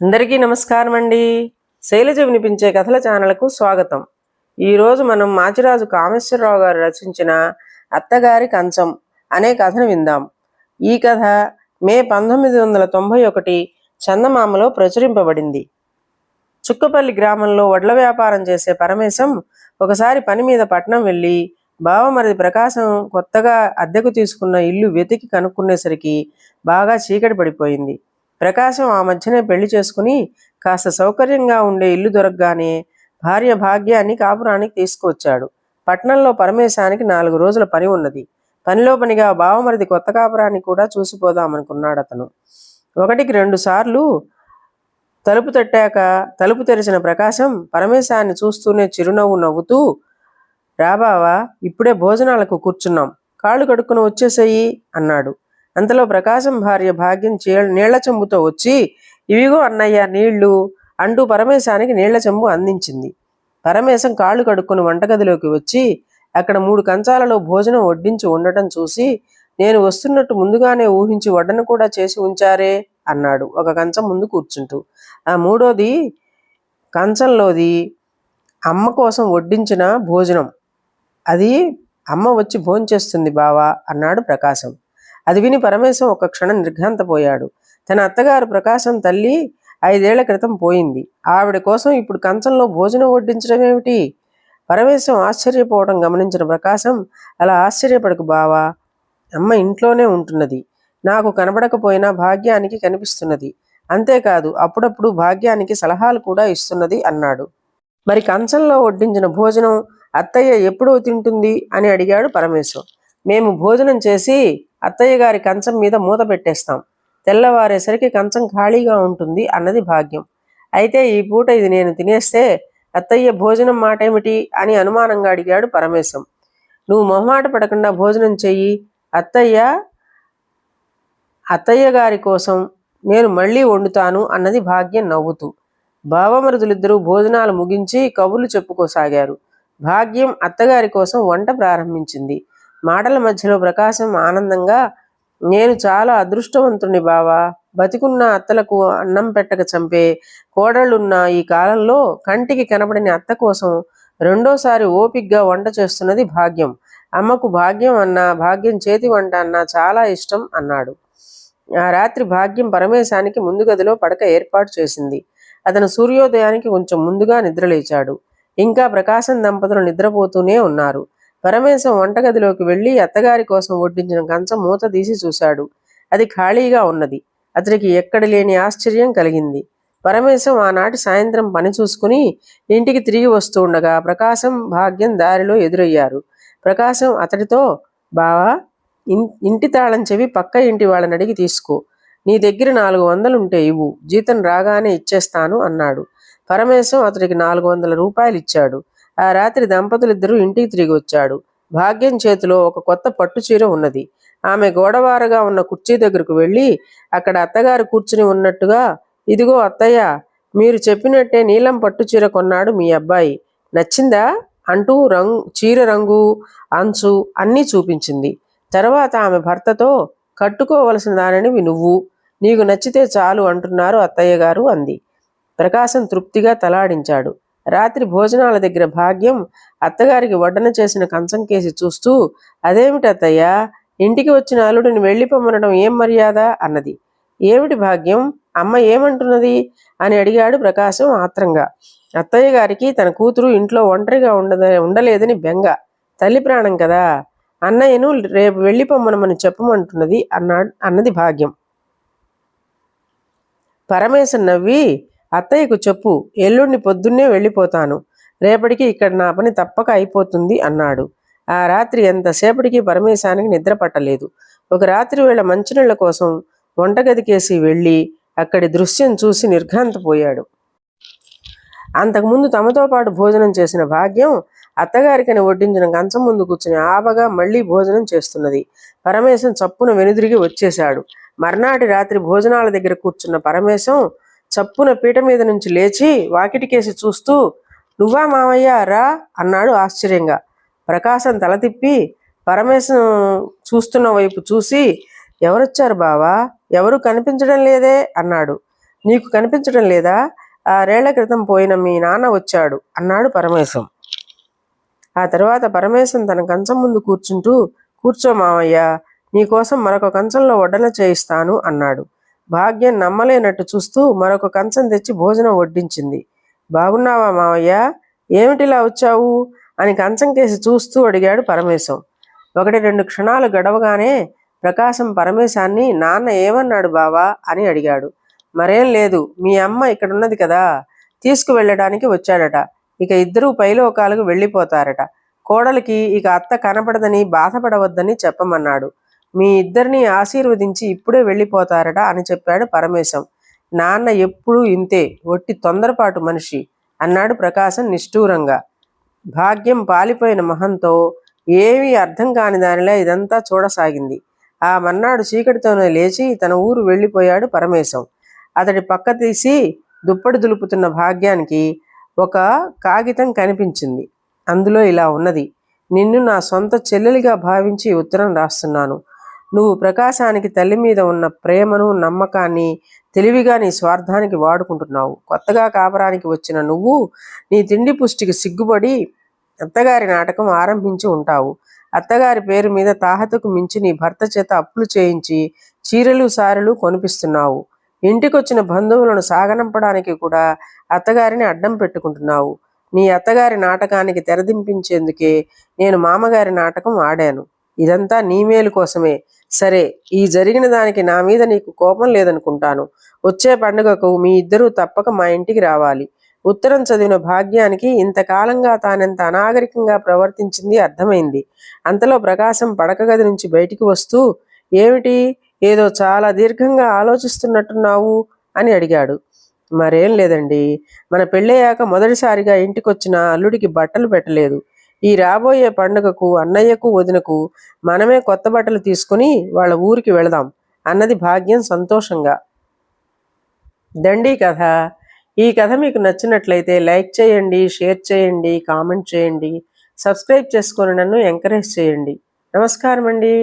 అందరికీ నమస్కారం అండి శైలజ వినిపించే కథల ఛానల్కు స్వాగతం. ఈరోజు మనం మాచిరాజు కామేశ్వరరావు గారు రచించిన అత్తగారి కంచం అనే కథను విందాం. ఈ కథ మే పంతొమ్మిది వందల తొంభై ఒకటి చందమామలో ప్రచురింపబడింది. చుక్కపల్లి గ్రామంలో వడ్ల వ్యాపారం చేసే పరమేశం ఒకసారి పని మీద పట్నం వెళ్ళి బావమరిది ప్రకాశం కొత్తగా అద్దెకు తీసుకున్న ఇల్లు వెతికి కనుక్కునేసరికి బాగా చీకటి పడిపోయింది. ప్రకాశం ఆ మధ్యనే పెళ్ళి చేసుకుని కాస్త సౌకర్యంగా ఉండే ఇల్లు దొరకగానే భార్య భాగ్యాన్ని కాపురానికి తీసుకువచ్చాడు. పట్నంలో పరమేశానికి నాలుగు రోజుల పని ఉన్నది. పనిలో పనిగా బావమరిది కొత్త కాపురాన్ని కూడా చూసిపోదామనుకున్నాడు అతను ఒకటికి రెండు సార్లు తలుపు తట్టాక తలుపు తెరిచిన ప్రకాశం పరమేశాన్ని చూస్తూనే చిరునవ్వు నవ్వుతూ రాబావా ఇప్పుడే భోజనాలకు కూర్చున్నాం. కాళ్ళు కడుక్కుని వచ్చేసేయి అన్నాడు. అంతలో ప్రకాశం భార్య భాగ్యం చే నీళ్ళ చెంబుతో వచ్చి ఇవిగో అన్నయ్య నీళ్ళు. అంటూ పరమేశానికి నీళ్ళ చెంబు అందించింది. పరమేశం కాళ్ళు కడుక్కుని వంటగదిలోకి వచ్చి అక్కడ మూడు కంచాలలో భోజనం వడ్డించి ఉండటం చూసి నేను వస్తున్నట్టు ముందుగానే ఊహించి వడ్డను కూడా చేసి ఉంచారే అన్నాడు ఒక కంచం ముందు కూర్చుంటూ. ఆ మూడోది కంచంలోది అమ్మ కోసం వడ్డించిన భోజనం. అది అమ్మ వచ్చి భోంచేస్తుంది బావా అన్నాడు ప్రకాశం. అది విని పరమేశం ఒక క్షణం నిర్ఘాంతపోయాడు. తన అత్తగారు ప్రకాశం తల్లి ఐదేళ్ళ క్రితం పోయింది. ఆవిడ కోసం ఇప్పుడు కంచంలో భోజనం వడ్డించడం ఏమిటి? పరమేశం ఆశ్చర్యపోవడం గమనించిన ప్రకాశం అలా ఆశ్చర్యపడకు బావా అమ్మ ఇంట్లోనే ఉంటున్నది. నాకు కనబడకపోయినా భాగ్యానికి కనిపిస్తున్నది. అంతేకాదు అప్పుడప్పుడు భాగ్యానికి సలహాలు కూడా ఇస్తున్నది అన్నాడు. మరి కంచంలో వడ్డించిన భోజనం అత్తయ్య ఎప్పుడో తింటుంది? అని అడిగాడు పరమేశ్వర్ మేము భోజనం చేసి అత్తయ్య గారి కంచం మీద మూత పెట్టేస్తాం. తెల్లవారేసరికి కంచం ఖాళీగా ఉంటుంది అన్నది భాగ్యం. అయితే ఈ పూట ఇది నేను తినేస్తే అత్తయ్య భోజనం మాటేమిటి అని అనుమానంగా అడిగాడు పరమేశం. నువ్వు మొహమాట పడకుండా భోజనం చెయ్యి. అత్తయ్య అత్తయ్య గారి కోసం నేను మళ్ళీ వండుతాను అన్నది భాగ్యం నవ్వుతూ. బావమరుదులిద్దరూ భోజనాలు ముగించి కబుర్లు చెప్పుకోసాగారు. భాగ్యం అత్తగారి కోసం వంట ప్రారంభించింది. మాటల మధ్యలో ప్రకాశం ఆనందంగా నేను చాలా అదృష్టవంతుని బావా. బతికున్న అత్తలకు అన్నం పెట్టక చంపే కోడళ్ళున్న ఈ కాలంలో కంటికి కనబడిన అత్త కోసం రెండోసారి ఓపిగ్గా వంట చేస్తున్నది భాగ్యం. అమ్మకు భాగ్యం అన్నా భాగ్యం చేతి వంట అన్నా చాలా ఇష్టం అన్నాడు. ఆ రాత్రి భాగ్యం పరమేశానికి ముందు గదిలో పడక ఏర్పాటు చేసింది. అతను సూర్యోదయానికి కొంచెం ముందుగా నిద్రలేచాడు. ఇంకా ప్రకాశం దంపతులు నిద్రపోతూనే ఉన్నారు. పరమేశం వంటగదిలోకి వెళ్ళి అత్తగారి కోసం వడ్డించిన కంచం మూత తీసి చూశాడు. అది ఖాళీగా ఉన్నది. అతనికి ఎక్కడ లేని ఆశ్చర్యం కలిగింది. పరమేశం ఆనాటి సాయంత్రం పని చూసుకుని ఇంటికి తిరిగి వస్తూ ఉండగా ప్రకాశం భాగ్యం దారిలో ఎదురయ్యారు. ప్రకాశం అతడితో బావా ఇంటి తాళం చెవి పక్క ఇంటి వాళ్ళని అడిగి తీసుకో. నీ దగ్గర నాలుగు వందలుంటే ఇవ్వు. జీతం రాగానే ఇచ్చేస్తాను అన్నాడు. పరమేశం అతడికి నాలుగు వందల రూపాయలు ఇచ్చాడు ఆ రాత్రి దంపతులిద్దరూ ఇంటికి తిరిగి వచ్చాడు. భాగ్యం చేతిలో ఒక కొత్త పట్టు చీర ఉన్నది. ఆమె గోడవారగా ఉన్న కుర్చీ దగ్గరకు వెళ్ళి అక్కడ అత్తగారు కూర్చుని ఉన్నట్టుగా ఇదిగో అత్తయ్య మీరు చెప్పినట్టే నీలం పట్టు చీర కొన్నాడు మీ అబ్బాయి. నచ్చిందా? అంటూ రంగు చీర రంగు అంచు అన్నీ చూపించింది. తర్వాత ఆమె భర్తతో కట్టుకోవలసిన దానిని నువ్వు. నీకు నచ్చితే చాలు అంటున్నారు అత్తయ్య గారు అంది. ప్రకాశం తృప్తిగా తలాడించాడు. రాత్రి భోజనాల దగ్గర భాగ్యం అత్తగారికి వడ్డన చేసిన కంచం కేసి చూస్తూ అదేమిటి ఇంటికి వచ్చిన అల్లుడిని వెళ్ళిపొమ్మనడం ఏం మర్యాద అన్నది. ఏమిటి భాగ్యం? అమ్మ ఏమంటున్నది అని అడిగాడు ప్రకాశం ఆత్రంగా. అత్తయ్య గారికి తన కూతురు ఇంట్లో ఒంటరిగా ఉండద ఉండలేదని బెంగ. తల్లి ప్రాణం కదా? అన్నయ్యను రేపు వెళ్ళిపొమ్మనమని చెప్పమంటున్నది అన్నాడు అన్నది భాగ్యం. పరమేశం నవ్వి అత్తయ్యకు చెప్పు ఎల్లుండి పొద్దున్నే వెళ్ళిపోతాను. రేపటికి ఇక్కడ నా పని తప్పక అయిపోతుంది అన్నాడు. ఆ రాత్రి ఎంతసేపటికి పరమేశానికి నిద్ర పట్టలేదు. ఒక రాత్రి వేళ మంచినీళ్ళ కోసం వంటగదికేసి వెళ్ళి అక్కడి దృశ్యం చూసి నిర్ఘాంతపోయాడు. అంతకుముందు తమతో పాటు భోజనం చేసిన భాగ్యం అత్తగారికని వడ్డించిన కంచం ముందు కూర్చుని ఆపగా మళ్ళీ భోజనం చేస్తున్నది. పరమేశం చప్పున వెనుదిరిగి వచ్చేశాడు. మర్నాటి రాత్రి భోజనాల దగ్గర కూర్చున్న పరమేశం చప్పున పీట మీద నుంచి లేచి వాకిటికేసి చూస్తూ నువ్వా మామయ్య రా అన్నాడు ఆశ్చర్యంగా. ప్రకాశం తల తిప్పి పరమేశం చూస్తున్న వైపు చూసి ఎవరొచ్చారు బావా? ఎవరు కనిపించడం లేదే? అన్నాడు. నీకు కనిపించడం లేదా? ఆరేళ్ళ క్రితం పోయిన మీ నాన్న వచ్చాడు అన్నాడు పరమేశం. ఆ తర్వాత పరమేశం తన కంచం ముందు కూర్చుంటూ కూర్చో మామయ్య నీకోసం మరొక కంచంలో వడ్డన చేయిస్తాను అన్నాడు. భాగ్యం నమ్మలేనట్టు చూస్తూ మరొక కంచం తెచ్చి భోజనం వడ్డించింది. బాగున్నావా మావయ్య? ఏమిటిలా వచ్చావు? అని కంచం కేసి చూస్తూ అడిగాడు పరమేశం. ఒకటి రెండు క్షణాలు గడవగానే ప్రకాశం పరమేశాన్ని నాన్న ఏమన్నాడు బావా? అని అడిగాడు. మరేం లేదు మీ అమ్మ ఇక్కడున్నది కదా తీసుకువెళ్ళడానికి వచ్చాడట. ఇక ఇద్దరూ పైలోకాలకు వెళ్ళిపోతారట. కోడలికి ఇక అత్త కనపడదని బాధపడవద్దని చెప్పమన్నాడు. మీ ఇద్దరిని ఆశీర్వదించి ఇప్పుడే వెళ్ళిపోతారట అని చెప్పాడు పరమేశం. నాన్న ఎప్పుడూ ఇంతే ఒట్టి తొందరపాటు మనిషి అన్నాడు ప్రకాశం నిష్ఠూరంగా. భాగ్యం పాలిపోయిన మొహంతో ఏమీ అర్థం కాని దానిలా ఇదంతా చూడసాగింది. ఆ మన్నాడు చీకటితోనే లేచి తన ఊరు వెళ్ళిపోయాడు పరమేశం. అతడి పక్క తీసి దుప్పటి దులుపుతున్న భాగ్యానికి ఒక కాగితం కనిపించింది. అందులో ఇలా ఉన్నది నిన్ను నా సొంత చెల్లెలిగా భావించి ఉత్తరం రాస్తున్నాను. నువ్వు ప్రకాశానికి తల్లి మీద ఉన్న ప్రేమను నమ్మకాన్ని తెలివిగా నీ స్వార్థానికి వాడుకుంటున్నావు. కొత్తగా కాపరానికి వచ్చిన నువ్వు నీ తిండి పుష్టికి సిగ్గుపడి అత్తగారి నాటకం ఆరంభించి ఉంటావు. అత్తగారి పేరు మీద తాహతకు మించి నీ భర్త చేత అప్పులు చేయించి చీరలు సారెలు కొనిపిస్తున్నావు. ఇంటికొచ్చిన బంధువులను సాగనంపడానికి కూడా అత్తగారిని అడ్డం పెట్టుకుంటున్నావు. నీ అత్తగారి నాటకానికి తెరదింపించేందుకే నేను మామగారి నాటకం ఆడాను. ఇదంతా నీ మేలు కోసమే. సరే ఈ జరిగిన దానికి నా మీద నీకు కోపం లేదనుకుంటాను. వచ్చే పండుగకు మీ ఇద్దరూ తప్పక మా ఇంటికి రావాలి. ఉత్తరం చదివిన భాగ్యానికి ఇంతకాలంగా తానెంత అనాగరికంగా ప్రవర్తించింది అర్థమైంది. అంతలో ప్రకాశం పడక గది నుంచి బయటికి వస్తూ ఏమిటి? ఏదో చాలా దీర్ఘంగా ఆలోచిస్తున్నట్టున్నావు? అని అడిగాడు. మరేం లేదండి. మన పెళ్ళయ్యాక మొదటిసారిగా ఇంటికొచ్చిన అల్లుడికి బట్టలు పెట్టలేదు. ఈ రాబోయే పండుగకు అన్నయ్యకు వదినకు మనమే కొత్త బట్టలు తీసుకుని వాళ్ళ ఊరికి వెళదాం అన్నది భాగ్యం సంతోషంగా. దండి కథ. ఈ కథ మీకు నచ్చినట్లయితే లైక్ చేయండి షేర్ చేయండి కామెంట్ చేయండి సబ్స్క్రైబ్ చేసుకొని నన్ను ఎంకరేజ్ చేయండి. నమస్కారం అండి